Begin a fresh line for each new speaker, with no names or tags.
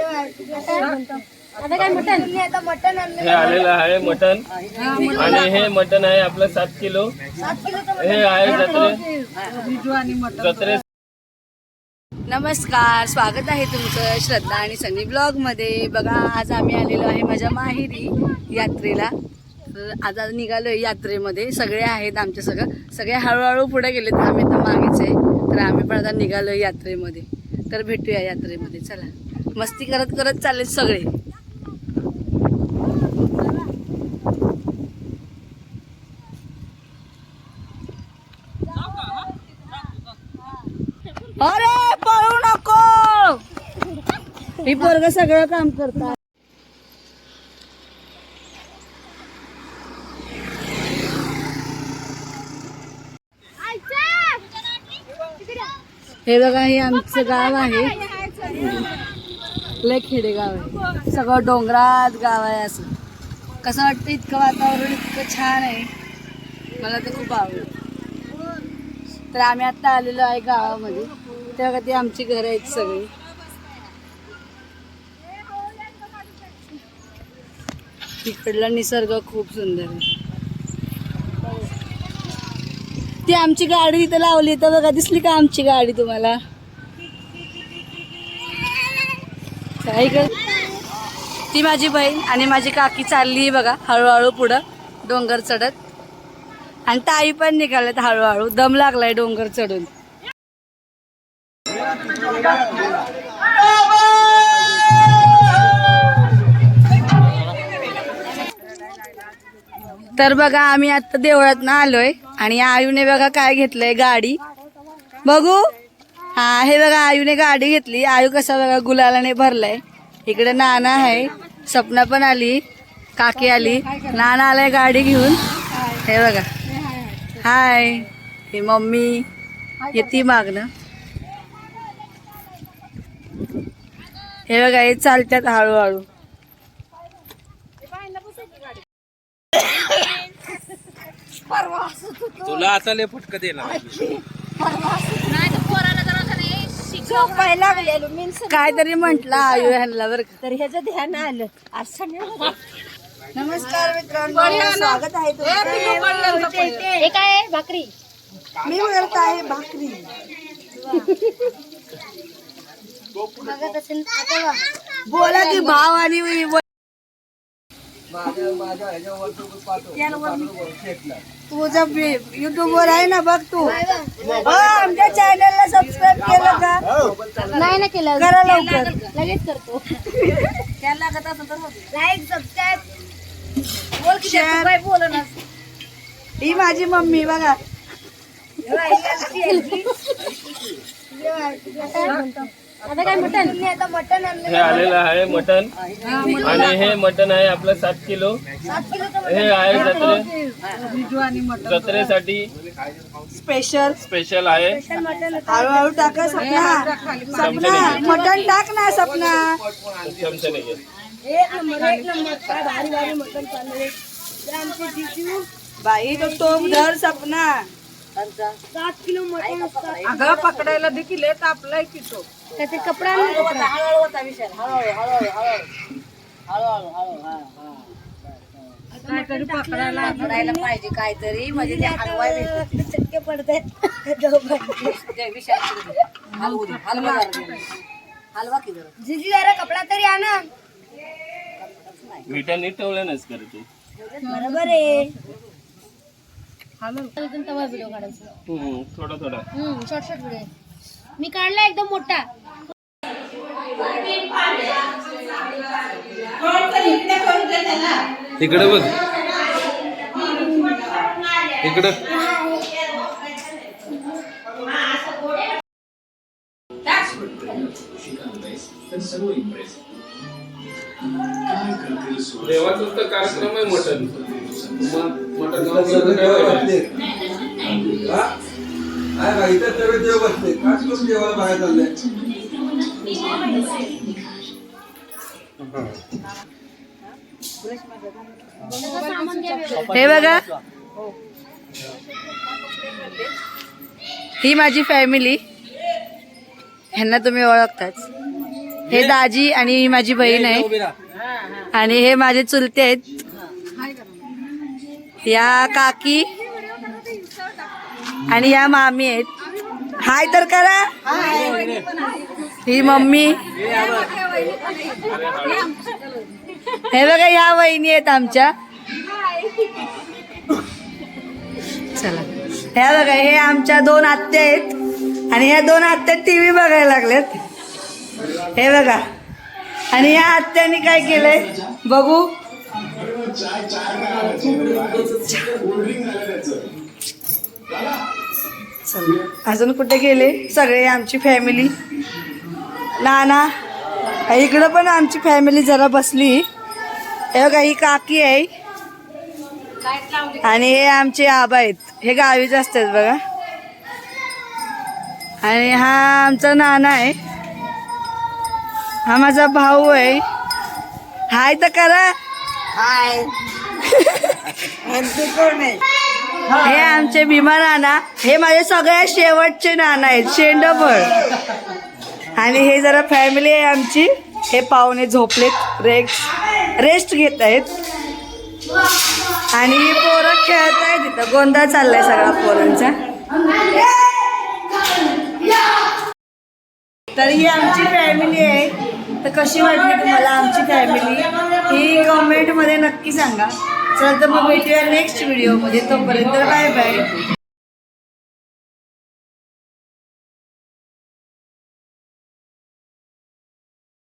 आता काय मटन आता मटन
हे आलेलं आहे मटन आणि हे मटन आहे आपलं सात किलो. हे आहे जत्रे. जत्रे.
नमस्कार स्वागत आहे तुमचं श्रद्धा आणि सनी ब्लॉगमध्ये. बघा आज आम्ही आलेलो आहे माझ्या माहेरी यात्रेला. तर आज आज निघालोय यात्रेमध्ये. सगळे आहेत आमचे सगळं. सगळे हळूहळू पुढे गेलेत. आम्ही तर मागेच आहे. तर आम्ही पण आता निघालोय यात्रेमध्ये. तर भेटूया यात्रेमध्ये. चला. मस्ती करत करत चालेल सगळे. अरे पळू नको! ही पोरग सगळं काम करतात. हे बघा हे आमचं गाव आहे. लय खेडेगाव आहे. सगळं डोंगरात गाव आहे असं. कसं वाटतं इतकं वातावरण इतकं छान आहे. मला तर खूप आवडतं तर आम्ही आत्ता आलेलो आहे गावामध्ये. तेव्हा कधी आमची घरं आहेत सगळी. तिकडला निसर्ग खूप सुंदर आहे. ती आमची गाडी इथं लावली तर बघा दिसली का आमची गाडी तुम्हाला? काय ती माझी बहीण आणि माझी काकी चालली बघा हळूहळू पुढं डोंगर चढत. आणि ताई पण निघाल्यात हळूहळू. दम लागलाय डोंगर चढून. तर बघा आम्ही आता देवळात ना आलोय आणि आयुने बघा काय घेतलंय गाडी. बघू. हा हे बघा आयूने गाडी घेतली. आयू कसा बघा गुलालाने भरलाय. इकडे नाना आहे. सपना पण आली. काकी आली. नाना आलाय गाडी घेऊन. हे बघा. हाय. हे मम्मी येते मागणं हे बघा हे चालतात हळूहळू.
तुला आता लय फटक देणार.
झोपाय लागलेलो. मी
काहीतरी म्हंटल आयु ह्यांना बरं का.
तर ह्याचं ध्यान आलं. असं
नमस्कार मित्रांनो. स्वागत आहे तुमचं.
हे काय आहे? भाकरी.
मी करत आहे भाकरी.
बघत असेल आता बघ.
बोला की भाव आणि व- तुझं युट्यूब वर आहे ना बघ तू. हो, आमच्या चॅनलला सबस्क्राईब
नाही ना केलं.
करा लवकर.
लगेच करतो. लाईक सबस्क्राईब
बोल की तू बोल ना ही माझी मम्मी बघा.
आता काय मटन आता मटन आणलं
हे आलेलं आहे मटन आणि हे मटन आहे आपलं सात किलो. हे आहे जत्रे. जत्रेसाठी
स्पेशल.
स्पेशल आहे.
मटन
हळूहळू टाका सपना. सपना मटण टाक ना सपना.
चमच्याने घे.
एक नंबर एक नंबर. काय भारी भारी मटन आमचे जिजू.
बाई तो टोप धर सपना.
सात किलो असतात
अगं पकडायला देखील तापलाय की तो
का ते. कपडा आणला कपडा
पकडायला पाहिजे काहीतरी. म्हणजे ते हलवाय
चटके पडतायत
हलवा की जरा.
जिजी जरा कपडा तरी आणा.
विटा नीट ठेवल्यानच करते.
बरोबर आहे. अजून तवा व्हिडिओ काढायचा.
हम्म, थोडा थोडा.
शॉर्ट शॉर्ट व्हिडिओ मी काढला एकदम मोठा.
इकडे बघ. इकडं. देवाचा तर कार्यक्रम आहे. मटन
सर्व देव बसले देवाला बाहेर चाललंय.
हे बघा. ही माझी फॅमिली ह्यांना तुम्ही ओळखताच. हे दाजी आणि माझी बहीण आहे. आणि हे माझे चुलते आहेत. या काकी आणि या मामी आहेत. हाय तर करा. ही मम्मी. हे बघा या वहिनी आहेत आमच्या. चला. ह्या बघा हे आमच्या दोन आत्या आहेत. आणि ह्या दोन आत्या टीव्ही बघायला लागल्यात. हे बघा. आणि या आत्याने काय केलंय? बघू. चला. अजून कुठे गेले? सगळे आमची फॅमिली नाना इकडं पण आमची फॅमिली जरा बसली. हे बघा ही काकी आहे. आणि हे आमचे आबा आहेत. हे गावीच असतात बघा. आणि हा आमचा नाना आहे. हा माझा भाऊ आहे. हाय तर करा. हाय. हे. आमचे भीमा नाना हे माझे सगळ्यात शेवटचे नाना आहेत शेंडफळ आणि हे जरा फॅमिली आहे आमची. हे पाहुणे झोपलेत रेस्ट रेस्ट घेत आहेत. आणि ही पोरं खेळत आहेत तिथं गोंधळ चाललाय सगळा पोरांचा. तर ही आमची फॅमिली आहे. तर कशी वाटली तुम्हाला आमची फॅमिली कमेंटमध्ये नक्की सांगा. चल तर मग भेटूया नेक्स्ट व्हिडिओमध्ये तोपर्यंत बाय बाय